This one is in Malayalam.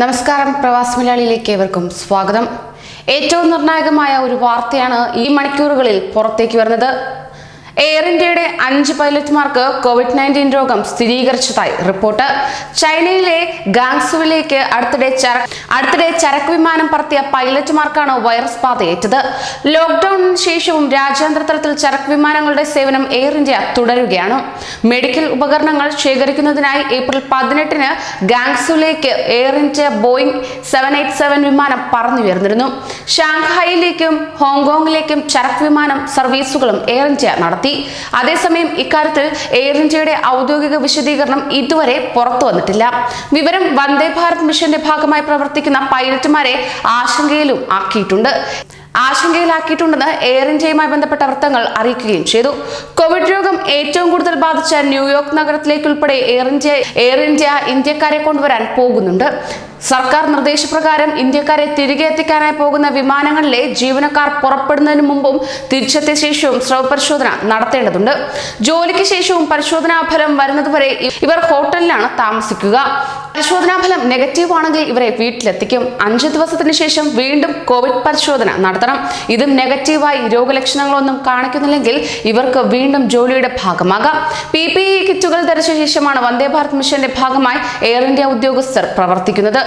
നമസ്കാരം പ്രവാസി മലയാളിയിലേക്ക് ഏവർക്കും സ്വാഗതം. ഏറ്റവും നിർണായകമായ ഒരു വാർത്തയാണ് ഈ മണിക്കൂറുകളിൽ പുറത്തേക്ക് വരുന്നത്. എയർ ഇന്ത്യയുടെ അഞ്ച് പൈലറ്റ്മാർക്ക് കോവിഡ് നയന്റീൻ രോഗം സ്ഥിരീകരിച്ചതായി റിപ്പോർട്ട്. ചൈനയിലെ ഗാങ്സുവിലേക്ക് അടുത്തിടെ അടുത്തിടെ ചരക്ക് വിമാനം പറത്തിയ പൈലറ്റുമാർക്കാണ് വൈറസ് ബാധയേറ്റത്. ലോക്ക്ഡൌണിന് ശേഷവും രാജ്യാന്തര തലത്തിൽ ചരക്ക് വിമാനങ്ങളുടെ സേവനം എയർ ഇന്ത്യ തുടരുകയാണ്. മെഡിക്കൽ ഉപകരണങ്ങൾ ശേഖരിക്കുന്നതിനായി ഏപ്രിൽ പതിനെട്ടിന് ഗാങ്സുവിലേക്ക് Air India Boeing seven eight seven വിമാനം പറന്നുയർന്നിരുന്നു. ഷാങ്ഹായിലേക്കും ഹോങ്കോങ്ങിലേക്കും ചരക്ക് വിമാനം സർവീസുകളും എയർ ഇന്ത്യ നടത്തി. അതേസമയം ഇക്കാര്യത്തിൽ എയർ ഇന്ത്യയുടെ ഔദ്യോഗിക വിശദീകരണം ഇതുവരെ പുറത്തു വന്നിട്ടില്ല. വിവരം വന്ദേ ഭാരത് മിഷന്റെ ഭാഗമായി പ്രവർത്തിക്കുന്ന പൈലറ്റുമാരെ ആശങ്കയിലും ആക്കിയിട്ടുണ്ട്. ആശങ്കയിലാക്കിയിട്ടുണ്ടെന്ന് എയർ ഇന്ത്യയുമായി ബന്ധപ്പെട്ട വൃത്തങ്ങൾ അറിയിക്കുകയും ചെയ്തു. കോവിഡ് രോഗം ഏറ്റവും കൂടുതൽ ബാധിച്ച ന്യൂയോർക്ക് നഗരത്തിലേക്കുൾപ്പെടെ എയർ ഇന്ത്യ എയർ ഇന്ത്യ ഇന്ത്യക്കാരെ കൊണ്ടുവരാൻ പോകുന്നുണ്ട്. സർക്കാർ നിർദ്ദേശപ്രകാരം ഇന്ത്യക്കാരെ തിരികെ എത്തിക്കാനായി പോകുന്ന വിമാനങ്ങളിലെ ജീവനക്കാർ പുറപ്പെടുന്നതിന് മുമ്പും തിരിച്ചെത്തിയ ശേഷവും സ്രവ പരിശോധന നടത്തേണ്ടതുണ്ട്. ജോലിക്ക് ശേഷവും പരിശോധനാ ഫലം വരുന്നതുവരെ ഇവർ ഹോട്ടലിലാണ് താമസിക്കുക. പരിശോധനാ ഫലം നെഗറ്റീവ് ആണെങ്കിൽ ഇവരെ വീട്ടിലെത്തിക്കും. അഞ്ച് ദിവസത്തിന് ശേഷം വീണ്ടും കോവിഡ് പരിശോധന നടത്തണം. ഇതും നെഗറ്റീവായി രോഗലക്ഷണങ്ങളൊന്നും കാണിക്കുന്നില്ലെങ്കിൽ ഇവർക്ക് വീണ്ടും ജോലിയുടെ ഭാഗമാകാം. പി പി ഇ കിറ്റുകൾ ധരിച്ച ശേഷമാണ് വന്ദേ ഭാരത് മിഷന്റെ ഭാഗമായി എയർ ഇന്ത്യ ഉദ്യോഗസ്ഥർ പ്രവർത്തിക്കുന്നത്.